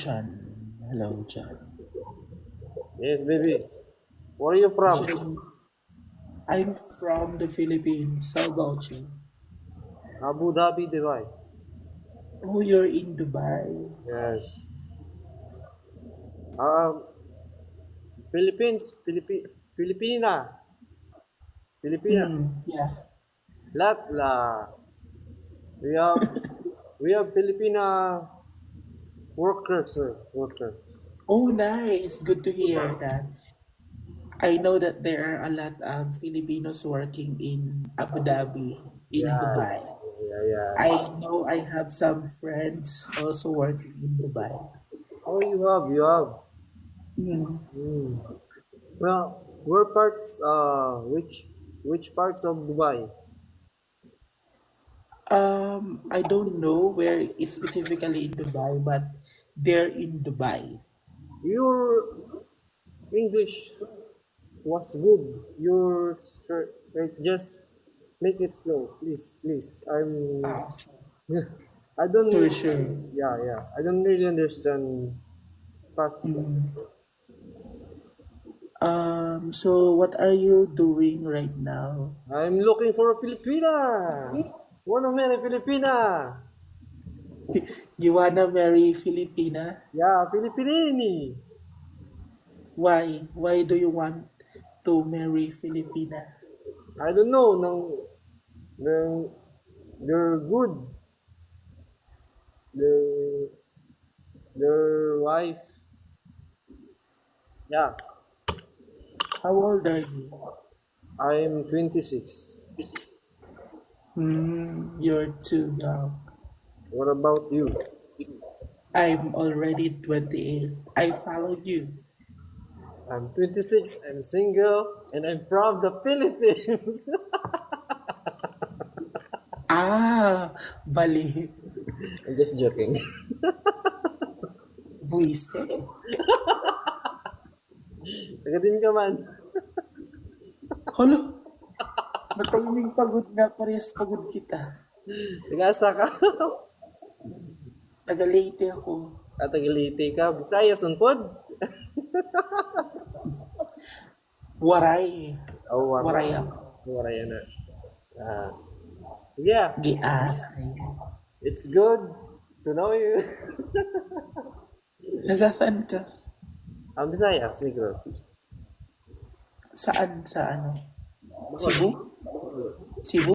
John. Hello, John. Yes, baby. Where are you from? John, I'm from the Philippines. How about you? Abu Dhabi, Dubai. Oh, you're in Dubai. Yes. Um, Philippines, Philippi Filipina. Filipina. Hmm, yeah. Lahat la. We have we have Filipina workers, sir. Workers. Oh, nice. Good to hear that. I know that there are a lot of Filipinos working in Abu Dhabi, in Yeah. Dubai. Yeah, yeah. I know I have some friends also working in Dubai. Oh, you have, you have. Hmm. Hmm. Well, where parts? Uh, which which parts of Dubai? Um, I don't know where it's specifically in Dubai, but they're in Dubai. Your English was good. Your str- like, just make it slow, please, please. I'm. Ah, I don't. for sure. Yeah, yeah. I don't really understand fast. Mm. Um, so what are you doing right now? I'm looking for a Filipina. Wanna marry Filipina? You wanna marry Filipina? Yeah, Filipinini. Why? Why do you want to marry Filipina? I don't know. Nang, nang, they're good. Their, their wife. Yeah, How old are you? I'm 26. Hmm, you're too young. What about you? I'm already 28. I follow you. I'm 26. I'm single, and I'm from the Philippines. Ah, bali. I'm just joking. Buise. Taga din ka man. Halo. Matanging pagod nga parehas pagod kita. Taga-asa ka. Taga-late ako. At tagaliti ka. Bisaya, sunpod. Waray. Oh, Waray ako. Waray na. Ah. yeah, Giatay. it's good to know you. Nagasaan ka? Ang Visayas, Negros. Saan? Sa ano? Cebu? Cebu?